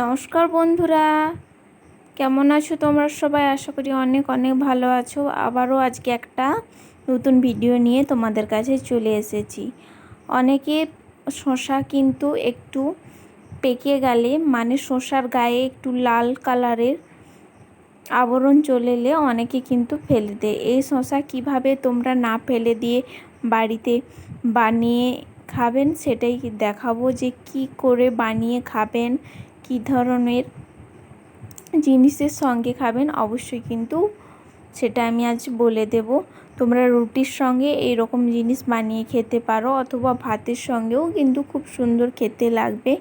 নমস্কার বন্ধুরা। কেমন আছো তোমরা সবাই? আশা করি অনেক অনেক ভালো আছো। আবারও আজকে একটা নতুন ভিডিও নিয়ে তোমাদের কাছে চলে এসেছি। অনেকে শশা কিন্তু একটু পেকে গেলে মানে শশার গায়ে একটু লাল কালারের আবরণ চলে এলে অনেকে কিন্তু ফেলে দেয়। এই শশা কীভাবে তোমরা না ফেলে দিয়ে বাড়িতে বানিয়ে খাবেন, সেটাই দেখাবো যে কি করে বানিয়ে খাবেন কি ধরনের জিনিসের সঙ্গে খাবেন? অবশ্যই কিন্তু সেটা আমি আজ বলে দেব। তোমরা রুটির সঙ্গে এই রকম জিনিস বানিয়ে খেতে পারো অথবা ভাতের সঙ্গেও কিন্তু খুব সুন্দর খেতে লাগবে।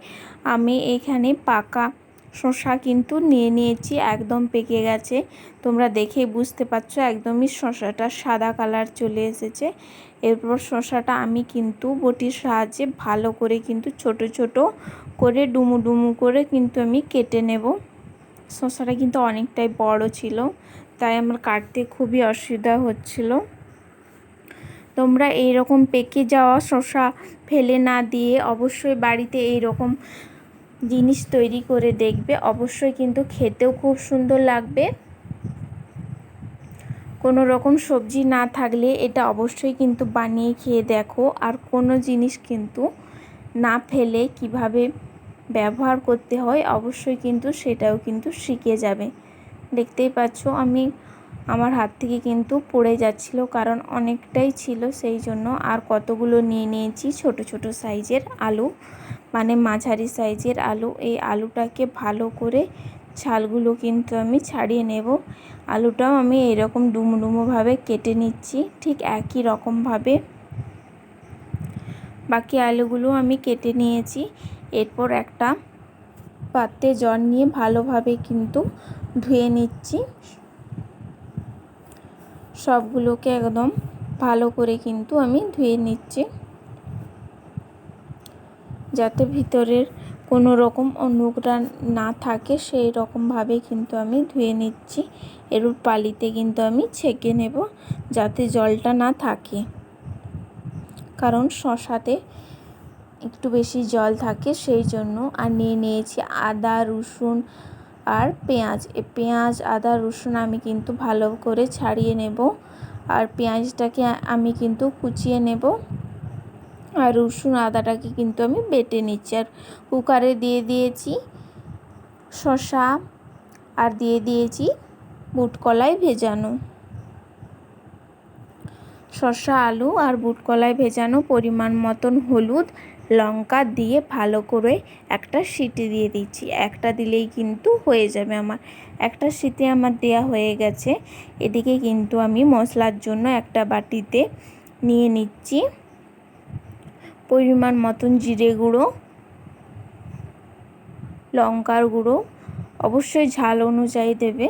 আমি এখানে পাকা শশা কিন্তু নিয়ে নিয়েছি, একদম পেকে গেছে। তোমরা দেখে বুঝতে পারছ, একদমই শশাটা সাদা কালার চলে এসেছে। এরপর শশাটা আমি কিন্তু বটির সাহায্যে ভালো করে কিন্তু ছোট ছোট করে, ডুমু ডুমু করে কিন্তু আমি কেটে নেব। শশাটা কিন্তু অনেকটাই বড় ছিল, তাই আমার কাটতে খুবই অসুবিধা হচ্ছিল। তোমরা এই রকম পেকে যাওয়া শশা ফেলে না দিয়ে অবশ্যই বাড়িতে এই রকম জিনিস তৈরি করে দেখবে। অবশ্যই কিন্তু খেতেও খুব সুন্দর লাগবে। কোনো রকম সবজি না থাকলে এটা অবশ্যই কিন্তু বানিয়ে খেয়ে দেখো। আর কোনো জিনিস কিন্তু না ফেলে কীভাবে ব্যবহার করতে হয়, অবশ্যই কিন্তু সেটাও কিন্তু শিখে যাবে। দেখতেই পাচ্ছ আমি আমার হাত থেকে কিন্তু পড়ে যাচ্ছিল কারণ অনেকটাই ছিল, সেই জন্য আর কতগুলো নিয়ে নিয়েছি ছোট ছোট সাইজের আলু মানে মাঝারি সাইজের আলু। এই আলুটাকে ভালো করে ছালগুলো কিন্তু আমি ছাড়িয়ে নেব। আলুটাও আমি এরকম ডুমো ডুমোভাবে কেটে নিচ্ছি, ঠিক একই রকমভাবে। বাকি আলুগুলো আমি কেটে নিয়েছি। এরপর একটা পাত্রে জল নিয়ে ভালোভাবে কিন্তু ধুয়ে নিচ্ছি। সবগুলোকে একদম ভালো করে কিন্তু আমি ধুয়ে নিচ্ছি। যাতে ভিতরের কোনো রকম নোংরা না থাকে, সেই রকমভাবে কিন্তু আমি ধুয়ে নিচ্ছি। এর পালিতে কিন্তু আমি ছেঁকে নেব যাতে জলটা না থাকে। কারণ শশাতে একটু বেশি জল থাকে সেই জন্য। আর নিয়ে নিয়েছি আদা, রসুন আর পেঁয়াজ। এ পেঁয়াজ, আদা, রসুন আমি কিন্তু ভালো করে ছাড়িয়ে নেব। আর পেঁয়াজটাকে আমি কিন্তু কুচিয়ে নেব। আর রসুন, আদাটাকে কিন্তু আমি বেটে নিচ্ছি। আর কুকারে দিয়ে দিয়েছি শসা আর দিয়ে দিয়েছি বুট কলাই ভেজানো। শসা, আলু আর বুট কলাই ভেজানো পরিমাণ মতন হলুদ লঙ্কা দিয়ে ভালো করে একটা সিটি দিয়ে দিচ্ছি। একটা দিলেই কিন্তু হয়ে যাবে আমার। একটা সিটি আমার দেয়া হয়ে গেছে। এদিকে কিন্তু আমি মশলার জন্য একটা বাটিতে নিয়ে নিচ্ছি। পরিমাণ মতন জিরে গুঁড়ো, লঙ্কার গুঁড়ো, অবশ্যই ঝাল অনুযায়ী দেবে।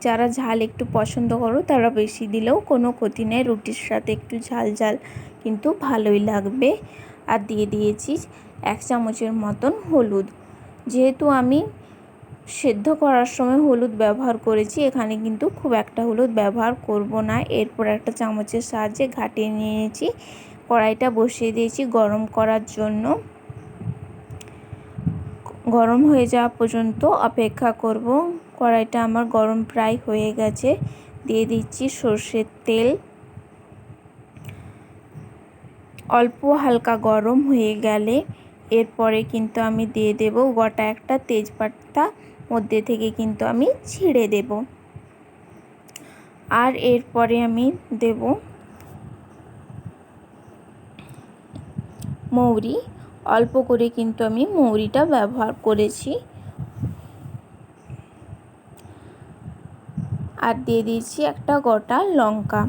যারা ঝাল একটু পছন্দ করো, তারা বেশি দিলেও কোনো ক্ষতি নেই। রুটির সাথে একটু ঝাল ঝাল কিন্তু ভালোই লাগবে। আর দিয়ে দিয়েছি এক চামচের মতন হলুদ। যেহেতু আমি সেদ্ধ করার সময় হলুদ ব্যবহার করেছি, এখানে কিন্তু খুব একটা হলুদ ব্যবহার করব না। এরপর একটা চামচের সাহায্যে ঘাটিয়ে নিয়েছি। কড়াইটা বসিয়ে দিয়েছি গরম করার জন্য। গরম হয়ে যাওয়া পর্যন্ত অপেক্ষা করব। কড়াইটা আমার গরম প্রায় হয়ে গেছে। দিয়ে দিচ্ছি সর্ষের তেল। অল্প হালকা গরম হয়ে গেলে এরপরে কিন্তু আমি দিয়ে দেব গোটা একটা তেজপাতা, মধ্যে থেকে কিন্তু আমি ছিঁড়ে দেব। আর এরপরে আমি দেব মৌরি। অল্প করে কিন্তু আমি মৌরিটা ব্যবহার করেছি। আর দিয়ে দিয়েছি একটা গোটা লঙ্কা।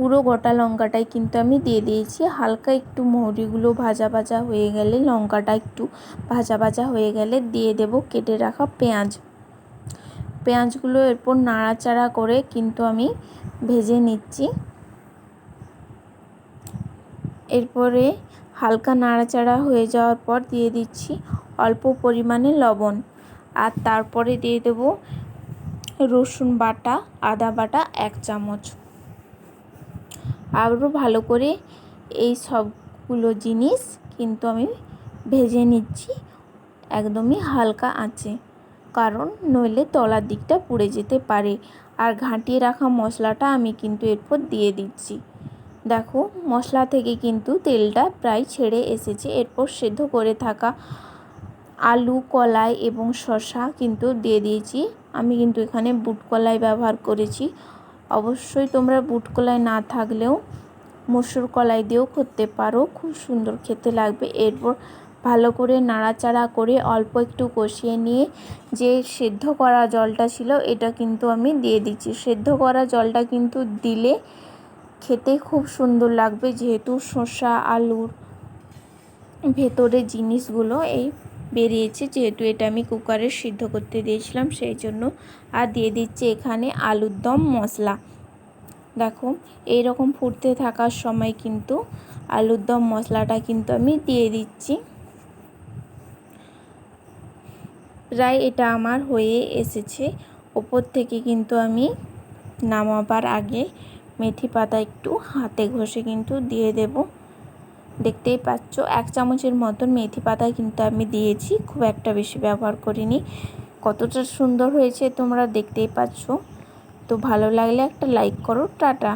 পুরো গোটা লঙ্কাটাই কিন্তু আমি দিয়ে দিয়েছি। হালকা একটু মৌরিগুলো ভাজা ভাজা হয়ে গেলে, লঙ্কাটা একটু ভাজা ভাজা হয়ে গেলে দিয়ে দেব কেটে রাখা পেঁয়াজ। পেঁয়াজগুলো এরপর নাড়াচাড়া করে কিন্তু আমি ভেজে নিচ্ছি। এরপরে হালকা নাড়াচাড়া হয়ে যাওয়ার পর দিয়ে দিচ্ছি অল্প পরিমাণে লবণ। আর তারপরে দিয়ে দেবো রসুন বাটা, আদা বাটা এক চামচ। আরও ভালো করে এই সবগুলো জিনিস কিন্তু আমি ভেজে নিচ্ছি। একদমই হালকা আঁচে। কারণ নইলে তলার দিকটা পুড়ে যেতে পারে। আর ঘাঁটিয়ে রাখা মশলাটা আমি কিন্তু এরপর দিয়ে দিচ্ছি। দেখো, মশলা থেকে কিন্তু তেলটা প্রায় ছেড়ে এসেছে। এরপর সেদ্ধ করে থাকা আলু, কলাই এবং শসা কিন্তু দিয়ে দিয়েছি। আমি কিন্তু এখানে বুট কলাই ব্যবহার করেছি। অবশ্যই তোমরা বুট কলাই না থাকলেও মসুর কলাই দিয়েও করতে পারো। খুব সুন্দর খেতে লাগবে। এরপর ভালো করে নাড়াচাড়া করে অল্প একটু কষিয়ে নিয়ে যে সেদ্ধ করা জলটা ছিল এটা কিন্তু আমি দিয়ে দিচ্ছি। সেদ্ধ করা জলটা কিন্তু দিলে খেতে খুব সুন্দর লাগবে। যেহেতু শসা, আলুর ভেতরে জিনিসগুলো এই বেরিয়েছে। যেহেতু এটা আমি কুকারে সিদ্ধ করতে দিয়েছিলাম, সেই জন্য আর দিয়ে দিচ্ছি এখানে আলুর দম মশলা। দেখো এই রকম ফুটতে থাকার সময় কিন্তু আলুর দম মশলাটা কিন্তু আমি দিয়ে দিচ্ছি। প্রায় এটা আমার হয়ে এসেছে। ওপর থেকে কিন্তু আমি নামাবার আগে মেথি পাতা একটু হাতে ঘষে কিন্তু দিয়ে দেব। দেখতেই পাচ্ছ, এক চামচের মতন মেথি পাতা কিন্তু আমি দিয়েছি, খুব একটা বেশি ব্যবহার করিনি। কতটা সুন্দর হয়েছে তোমরা দেখতেই পাচ্ছ। তো ভালো লাগলে একটা লাইক করো, টাটা।